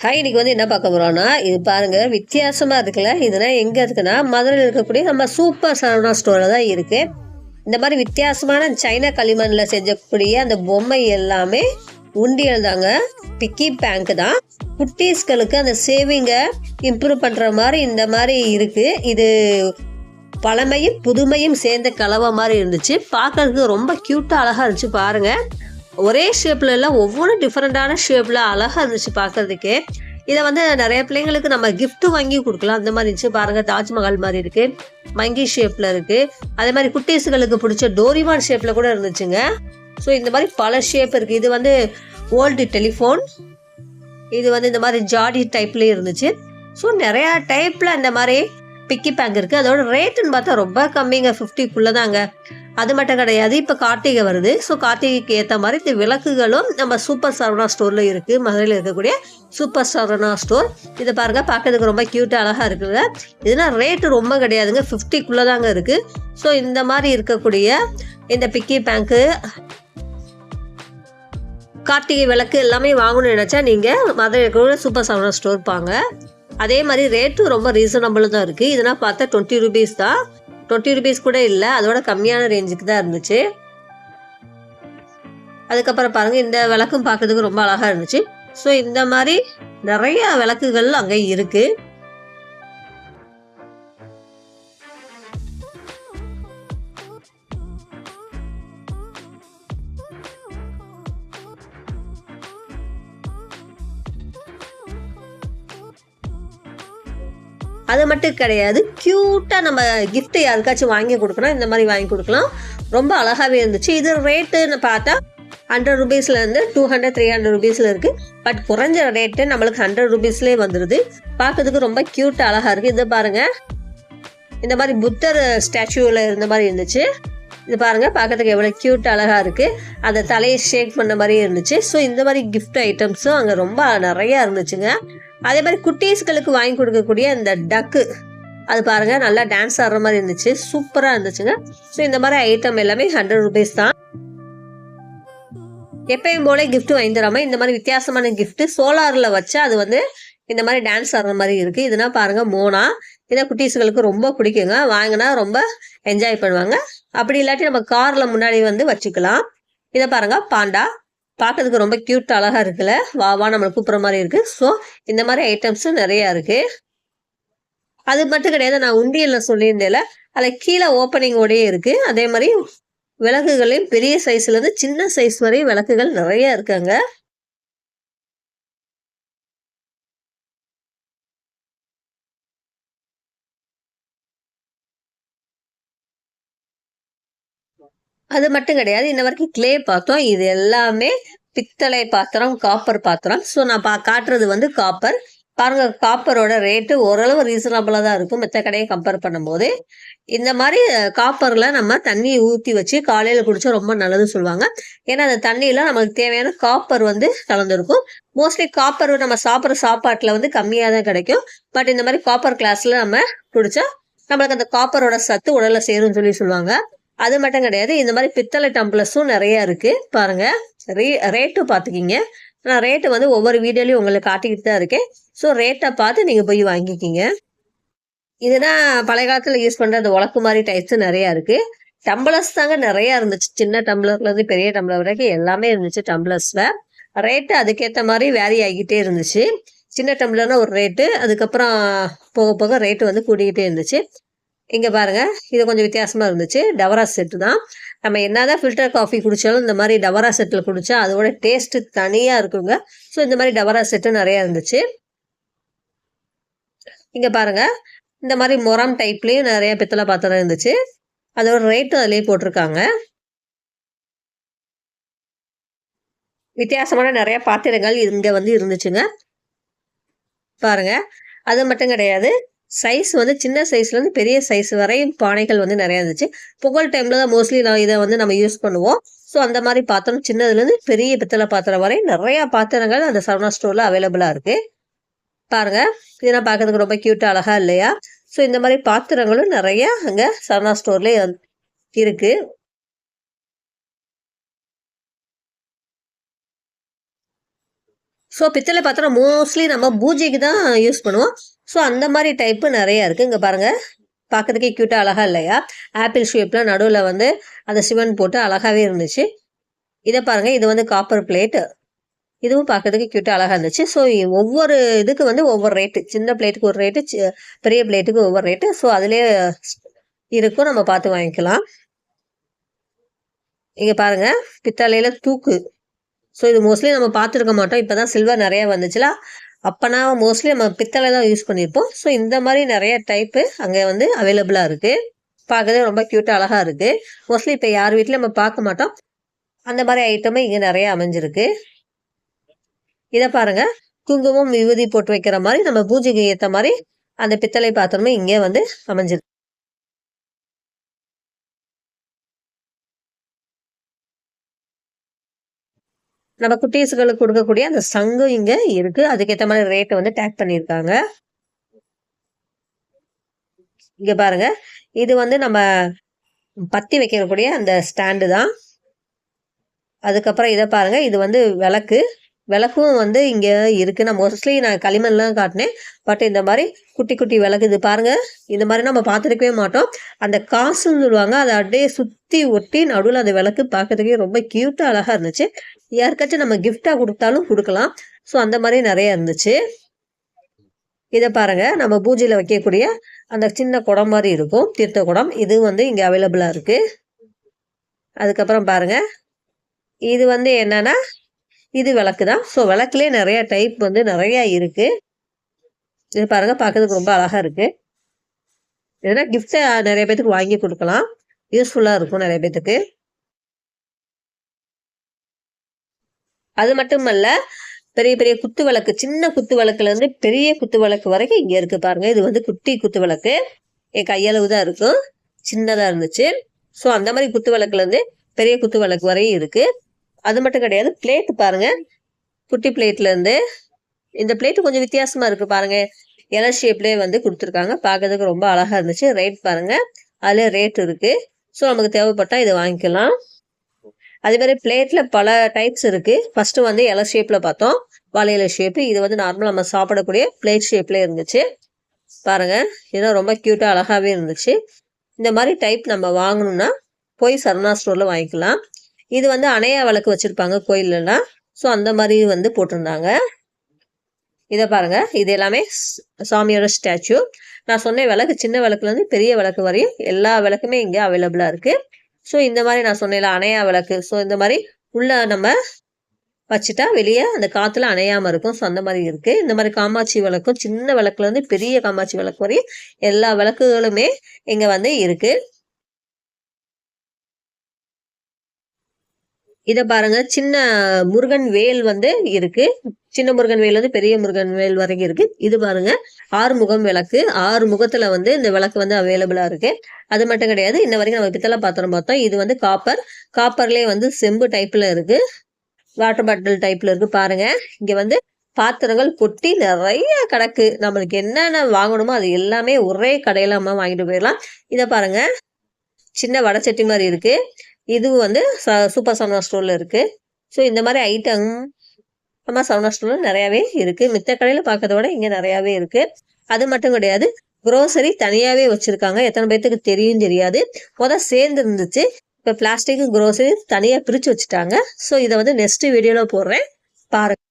Hi இன்னைக்கு வந்து என்ன பார்க்க போகிறோம்னா இது பாருங்கள் வித்தியாசமாக இருக்குல்ல? இதெல்லாம் எங்கே இருக்குன்னா மதுரையில் இருக்கக்கூடிய நம்ம சூப்பர் சரவணா ஸ்டோரில் தான் இருக்குது இந்த மாதிரி வித்தியாசமான சைனா களிமண்ணில் செஞ்சக்கூடிய அந்த பொம்மை எல்லாமே உண்டியல் தாங்க. பிக்கி பேங்க் தான். குட்டீஸ்களுக்கு அந்த சேவிங்கை இம்ப்ரூவ் பண்ணுற மாதிரி இந்த மாதிரி இருக்குது இது பழமையும் புதுமையும் சேர்ந்த கலவை மாதிரி இருந்துச்சு. பார்க்கறதுக்கு ரொம்ப க்யூட்டாக அழகாக இருந்துச்சு பாருங்கள் ஒரே ஷேப்பில் எல்லாம் ஒவ்வொன்றும் டிஃப்ரெண்ட்டான ஷேப்பில் அழகாக இருந்துச்சு பார்க்குறதுக்கே இதை வந்து நிறைய பிள்ளைங்களுக்கு நம்ம கிஃப்ட்டு வாங்கி கொடுக்கலாம். அந்த மாதிரி இருந்துச்சு பாருங்கள் தாஜ்மஹால் மாதிரி இருக்குது மங்கி ஷேப்பில் இருக்குது அதே மாதிரி குட்டீஸுகளுக்கு பிடிச்ச டோரிமான் ஷேப்பில் கூட இருந்துச்சுங்க. ஸோ இந்த மாதிரி பல ஷேப் இருக்குது இது வந்து ஓல்டு டெலிஃபோன் இது வந்து இந்த மாதிரி ஜாடி டைப்லேயே இருந்துச்சு. ஸோ நிறையா டைப்பில் இந்த மாதிரி பிக்கி பேங்க் இருக்குது அதோட ரேட்டுன்னு பார்த்தா ரொம்ப கம்மிங்க. ஃபிஃப்டிக்குள்ளே தாங்க அது மட்டும் கிடையாது இப்போ கார்த்திகை வருது. ஸோ கார்த்திகைக்கு ஏற்ற மாதிரி இந்த விளக்குகளும் நம்ம சூப்பர் சரவணா ஸ்டோரில் இருக்குது மதுரையில் இருக்கக்கூடிய சூப்பர் சரவணா ஸ்டோர் இதை பாருங்கள் பார்க்கறதுக்கு ரொம்ப க்யூட்டாக அழகாக இருக்குல்ல இதெல்லாம் ரேட்டு ரொம்ப கிடையாதுங்க. ஃபிஃப்டிக்குள்ளே தாங்க இருக்குது ஸோ இந்த மாதிரி இருக்கக்கூடிய இந்த பிக்கி பேங்க்கு கார்த்திகை விளக்கு எல்லாமே வாங்கணும்னு நினச்சா நீங்கள் மதுரை கூட சூப்பர் சரவணா ஸ்டோர் பாங்க அதே மாதிரி ரேட்டும் ரொம்ப ரீசனபிள் தான் இருக்குது இதெல்லாம் பார்த்தா டுவெண்ட்டி ருபீஸ் தான். டுவெண்ட்டி ருபீஸ் கூட இல்லை அதோட கம்மியான ரேஞ்சுக்கு தான் இருந்துச்சு. அதுக்கப்புறம் பாருங்கள் இந்த விளக்கும் பார்க்கறதுக்கு ரொம்ப அழகாக இருந்துச்சு. ஸோ இந்த மாதிரி நிறையா விளக்குகள் அங்கே இருக்குது அது மட்டும் கிடையாது. க்யூட்டாக நம்ம கிஃப்ட்டு யாருக்காச்சும் வாங்கி கொடுக்கணும் இந்த மாதிரி வாங்கி கொடுக்கலாம். ரொம்ப அழகாகவே இருந்துச்சு. இது ரேட்டுன்னு பார்த்தா ஹண்ட்ரட் ருபீஸ்லேருந்து டூ ஹண்ட்ரட் த்ரீ ஹண்ட்ரட் ருபீஸில் இருக்குது பட் குறைஞ்ச ரேட்டு நம்மளுக்கு ஹண்ட்ரட் ருபீஸ்லேயே வந்துடுது பார்க்கறதுக்கு ரொம்ப க்யூட் அழகாக இருக்குது இது பாருங்கள் இந்த மாதிரி புத்தர் ஸ்டாச்சுவில் இருந்த மாதிரி இருந்துச்சு. இது பாருங்கள் பார்க்கறதுக்கு எவ்வளோ க்யூட் அழகாக இருக்குது அதை தலையை ஷேக் பண்ண மாதிரியே இருந்துச்சு. ஸோ இந்த மாதிரி கிஃப்ட் ஐட்டம்ஸும் அங்கே ரொம்ப நிறையா இருந்துச்சுங்க. அதே மாதிரி குட்டீஸ்களுக்கு வாங்கி கொடுக்கக்கூடிய அந்த டக்கு அது பாருங்கள் நல்லா டான்ஸ் ஆடுற மாதிரி இருந்துச்சு. சூப்பராக இருந்துச்சுங்க. ஸோ இந்த மாதிரி ஐட்டம் எல்லாமே ஹண்ட்ரட் ருபீஸ் தான். எப்பயும் போல கிஃப்ட் வாங்கி இந்த மாதிரி வித்தியாசமான கிஃப்ட் சோலாரில் வச்சா அது வந்து இந்த மாதிரி டான்ஸ் ஆடுற மாதிரி இருக்குது இதுனா பாருங்க மோனா. இதை குட்டீஸ்களுக்கு ரொம்ப பிடிக்குங்க. வாங்கினா ரொம்ப என்ஜாய் பண்ணுவாங்க. அப்படி இல்லாட்டி நம்ம காரில் முன்னாடி வந்து வச்சுக்கலாம். இதை பாருங்க பாண்டா. பார்க்கறதுக்கு ரொம்ப க்யூட் அழகாக இருக்குல்ல? வாவா நம்மளை கூப்பிட்ற மாதிரி இருக்குது ஸோ இந்த மாதிரி ஐட்டம்ஸும் நிறையா இருக்குது அது மட்டும் கிடையாது நான் உண்டியலில் சொல்லியிருந்தேன்ல அதில் கீழே ஓப்பனிங்கோடயே இருக்குது அதே மாதிரி விளக்குகளையும் பெரிய சைஸ்லேருந்து சின்ன சைஸ் வரையும் விளக்குகள் நிறையா இருக்காங்க. அது மட்டும் கிடையாது. இன்ன வரைக்கும் க்ளே பார்த்தோம் இது எல்லாமே பித்தளை பாத்திரம் காப்பர் பாத்திரம். ஸோ நான் பா காட்டுறது வந்து காப்பர் பாருங்க காப்பரோட ரேட்டு ஓரளவு ரீசனபிளாக தான் இருக்கும். மற்ற கடையை கம்பேர் பண்ணும்போது. இந்த மாதிரி காப்பரில் நம்ம தண்ணியை ஊற்றி வச்சு காலையில் குடிச்சா ரொம்ப நல்லதுன்னு சொல்லுவாங்க. ஏன்னா அந்த தண்ணியில் நமக்கு தேவையான காப்பர் வந்து கலந்துருக்கும். மோஸ்ட்லி காப்பர் நம்ம சாப்பிட்ற சாப்பாட்டில் வந்து கம்மியாக தான் கிடைக்கும். பட் இந்த மாதிரி காப்பர் கிளாஸில் நம்ம குடித்தா நம்மளுக்கு அந்த காப்பரோட சத்து உடலில் சேரும்னு சொல்லி சொல்லுவாங்க. அது மட்டும் கிடையாது இந்த மாதிரி பித்தளை டம்ளர்ஸும் நிறைய இருக்கு. பாருங்க ரே ரேட்டும் பார்த்துக்கிங்க. நான் ரேட்டு வந்து ஒவ்வொரு வீடியோலையும் உங்களுக்கு காட்டிக்கிட்டு தான் இருக்கேன். ஸோ ரேட்டை பார்த்து நீங்கள் போய் வாங்கிக்கிங்க. இதுதான் பழைய காலத்தில் யூஸ் பண்ணுற அந்த உலக்கு மாதிரி டைப்ஸு நிறையா இருக்குது டம்ளர்ஸ் தாங்க நிறையா இருந்துச்சு. சின்ன டம்ளர்லேருந்து பெரிய டம்ளர் வரைக்கும் எல்லாமே இருந்துச்சு டம்ளர்ஸில் ரேட்டு அதுக்கேற்ற மாதிரி வேரி ஆகிக்கிட்டே இருந்துச்சு. சின்ன டம்ளர்னால் ஒரு ரேட்டு அதுக்கப்புறம் போக போக ரேட்டு வந்து கூடிக்கிட்டே இருந்துச்சு. இங்கே பாருங்க இது கொஞ்சம் வித்தியாசமாக இருந்துச்சு. டவரா செட்டு தான். நம்ம என்னதான் ஃபில்டர் காஃபி குடித்தாலும் இந்த மாதிரி டவரா செட்டில் குடித்தா அதோட டேஸ்ட்டு தனியாக இருக்குங்க. ஸோ இந்த மாதிரி டவரா செட்டு நிறையா இருந்துச்சு. இங்கே பாருங்க இந்த மாதிரி மொரம் டைப்லேயும் நிறைய பித்தளை பாத்திரம் இருந்துச்சு. அதோட ரேட்டும் அதிலே போட்டிருக்காங்க. வித்தியாசமான நிறைய பாத்திரங்கள் இங்கே வந்து இருந்துச்சுங்க. பாருங்க அது மட்டும் கிடையாது. சைஸ் வந்து சின்ன சைஸ்லேருந்து பெரிய சைஸ் வரையும் பானைகள் வந்து நிறையா இருந்துச்சு. புகழ் டைமில் தான் மோஸ்ட்லி நான் இதை வந்து நம்ம யூஸ் பண்ணுவோம். ஸோ அந்த மாதிரி பாத்திரம் சின்னதுலேருந்து பெரிய பித்தளை பாத்திரம் வரை நிறையா பாத்திரங்கள் அந்த சரவணா ஸ்டோரில் அவைலபிளாக இருக்குது பாருங்க இதெல்லாம் பார்க்கறதுக்கு ரொம்ப க்யூட்டாக அழகாக இல்லையா? ஸோ இந்த மாதிரி பாத்திரங்களும் நிறையா அங்கே சரவணா ஸ்டோர்லேயே இருக்குது ஸோ பித்தளை பாத்திரம் மோஸ்ட்லி நம்ம பூஜைக்கு தான் யூஸ் பண்ணுவோம். ஸோ அந்த மாதிரி டைப்பு நிறையா இருக்குது இங்கே பாருங்கள் பார்க்குறதுக்கே க்யூட்டாக அழகா இல்லையா? ஆப்பிள் ஷேப்பில் நடுவில் வந்து அந்த சிவன் போட்டு அழகாகவே இருந்துச்சு. இதை பாருங்கள் இது வந்து காப்பர் பிளேட்டு இதுவும் பார்க்கறதுக்கு க்யூட்டாக அழகாக இருந்துச்சு. ஸோ ஒவ்வொரு இதுக்கு வந்து ஒவ்வொரு ரேட்டு சின்ன பிளேட்டுக்கு ஒரு ரேட்டு பெரிய பிளேட்டுக்கு ஒவ்வொரு ரேட்டு ஸோ அதிலே இருக்கும். நம்ம பார்த்து வாங்கிக்கலாம். இங்கே பாருங்கள் பித்தளையில் தூக்கு. ஸோ இது மோஸ்ட்லி நம்ம பார்த்துருக்க மாட்டோம். இப்போ தான் சில்வர் நிறையா வந்துச்சுல. அப்போனா மோஸ்ட்லி நம்ம பித்தளை தான் யூஸ் பண்ணியிருப்போம் ஸோ இந்த மாதிரி நிறைய டைப்பு அங்கே வந்து அவைலபிளாக இருக்குது பார்க்கவே ரொம்ப க்யூட்டாக அழகாக இருக்குது மோஸ்ட்லி இப்போ யார் வீட்லையும் நம்ம பார்க்க மாட்டோம். அந்த மாதிரி ஐட்டமே இங்கே நிறைய அமைஞ்சிருக்கு. இதை பாருங்கள் குங்குமம் விபூதி போட்டு வைக்கிற மாதிரி நம்ம பூஜைக்கு ஏற்ற மாதிரி அந்த பித்தளை பாத்திரமே இங்கே வந்து அமைஞ்சிருக்கு. நம்ம குட்டீஸுகளுக்கு கொடுக்கக்கூடிய அந்த சங்கு இங்க இருக்கு. அதுக்கேற்ற மாதிரி ரேட்டை வந்து டேக் பண்ணியிருக்காங்க. இங்க பாருங்க. இது வந்து நம்ம பத்தி வைக்கக்கூடிய அந்த ஸ்டாண்டு தான். அதுக்கப்புறம் இதை பாருங்க. இது வந்து விளக்கு. விளக்கும் வந்து இங்கே இருக்குது நான் மோஸ்ட்லி நான் களிமண்லாம் காட்டினேன். பட் இந்த மாதிரி குட்டி குட்டி விளக்கு இது பாருங்கள் இந்த மாதிரி நம்ம பார்த்துருக்கவே மாட்டோம். அந்த காசுன்னு சொல்லுவாங்க. அதை அப்படியே சுற்றி ஒட்டி நடுவில் அந்த விளக்கு பார்க்கறதுக்கே ரொம்ப க்யூட்டாக அழகாக இருந்துச்சு. யாருக்காச்சும் நம்ம கிஃப்டாக கொடுத்தாலும் கொடுக்கலாம். ஸோ அந்த மாதிரி நிறைய இருந்துச்சு. இதை பாருங்க. நம்ம பூஜையில் வைக்கக்கூடிய அந்த சின்ன குடம் மாதிரி இருக்கும். தீர்த்த குடம். இது வந்து இங்கே அவைலபிளாக இருக்குது அதுக்கப்புறம் பாருங்க. இது வந்து என்னன்னா இது விளக்கு தான். ஸோ விளக்குலேயே நிறைய டைப் வந்து நிறையா இருக்குது இது பாருங்க. பார்க்கறதுக்கு ரொம்ப அழகாக இருக்குது இதனால் கிஃப்ட்டை நிறைய பேத்துக்கு வாங்கி கொடுக்கலாம். யூஸ்ஃபுல்லாக இருக்கும் நிறைய பேத்துக்கு. அது மட்டுமல்ல பெரிய பெரிய குத்து விளக்கு சின்ன குத்து விளக்குல இருந்து பெரிய குத்து விளக்கு வரைக்கும் இங்க இருக்கு பாருங்க. இது வந்து குட்டி குத்து விளக்கு என் கையளவு தான் இருக்கும். சின்னதா இருந்துச்சு. ஸோ அந்த மாதிரி குத்து விளக்குல இருந்து பெரிய குத்து விளக்கு வரையும் இருக்கு. அது மட்டும் கிடையாது. பிளேட் பாருங்க. குட்டி பிளேட்ல இருந்து இந்த பிளேட் கொஞ்சம் வித்தியாசமா இருக்கு பாருங்க. இலை ஷேப்லேயே வந்து கொடுத்துருக்காங்க. பார்க்கறதுக்கு ரொம்ப அழகா இருந்துச்சு. ரேட் பாருங்க. அதுல ரேட் இருக்கு. ஸோ நமக்கு தேவைப்பட்டா இதை வாங்கிக்கலாம். அதே மாதிரி பிளேட்டில் பல டைப்ஸ் இருக்குது ஃபஸ்ட்டு வந்து இலை ஷேப்பில் பார்த்தோம். வளையல ஷேப்பு ஷேப் இது வந்து நார்மலாக நம்ம சாப்பிடக்கூடிய பிளேட் ஷேப்லேயே இருந்துச்சு. பாருங்கள் இதெல்லாம் ரொம்ப க்யூட்டாக அழகாகவே இருந்துச்சு. இந்த மாதிரி டைப் நம்ம வாங்கணும்னா போய் சரணா ஸ்டோரில் வாங்கிக்கலாம். இது வந்து அணையா விளக்கு வச்சுருப்பாங்க கோயிலெலாம் ஸோ அந்த மாதிரி வந்து போட்டிருந்தாங்க. இதை பாருங்கள் இது எல்லாமே சாமியோட ஸ்டாச்சு நான் சொன்ன விளக்கு சின்ன விளக்குலேருந்து பெரிய விளக்கு வரையும் எல்லா விளக்குமே இங்கே அவைலபிளாக இருக்குது ஸோ இந்த மாதிரி நான் சொன்னேன்ல அணையா விளக்கு. ஸோ இந்த மாதிரி உள்ள நம்ம வச்சுட்டா வெளியே அந்த காற்றுல அணையாமல் இருக்கும். ஸோ அந்த மாதிரி இருக்குது இந்த மாதிரி காமாட்சி விளக்கும் சின்ன விளக்குலேருந்து பெரிய காமாட்சி விளக்கு வரையும் எல்லா விளக்குகளுமே இங்கே வந்து இருக்குது இதை பாருங்க சின்ன முருகன் வேல் வந்து இருக்கு. சின்ன முருகன் வேல் வந்து பெரிய முருகன் வேல் வரைக்கும் இருக்கு. இது பாருங்க ஆறு முகம் விளக்கு. ஆறு முகத்துல வந்து இந்த விளக்கு வந்து அவைலபிளா இருக்கு. அது மட்டும் கிடையாது இன்ன வரைக்கும் நம்ம பித்தளை பாத்திரம் பார்த்தோம். இது வந்து காப்பர் காப்பர்லேயே வந்து செம்பு டைப்ல இருக்கு. வாட்டர் பாட்டில் டைப்ல இருக்கு பாருங்க. இங்க வந்து பாத்திரங்கள் கொட்டி நிறைய கிடக்கு. நம்மளுக்கு என்னென்ன வாங்கணுமோ அது எல்லாமே ஒரே கடையில நம்ம வாங்கிட்டு போயிடலாம். இதை பாருங்க சின்ன வடச்சட்டி மாதிரி இருக்கு. இது வந்து சூப்பர் சரவணா ஸ்டோரில் இருக்குது ஸோ இந்த மாதிரி ஐட்டம் நம்ம சரவணா ஸ்டோரில் நிறையாவே இருக்குது மித்த கடையில் பார்க்கறத விட இங்கே நிறையாவே இருக்குது அது மட்டும் கிடையாது. குரோசரி தனியாகவே வச்சுருக்காங்க. எத்தனை பேர்த்துக்கு தெரியும் தெரியாது. முதல் சேர்ந்து இருந்துச்சு. இப்போ பிளாஸ்டிக் குரோசரி தனியாக பிரித்து வச்சுட்டாங்க. ஸோ இதை வந்து நெக்ஸ்ட் வீடியோவில் போடுறேன். பாருங்கள்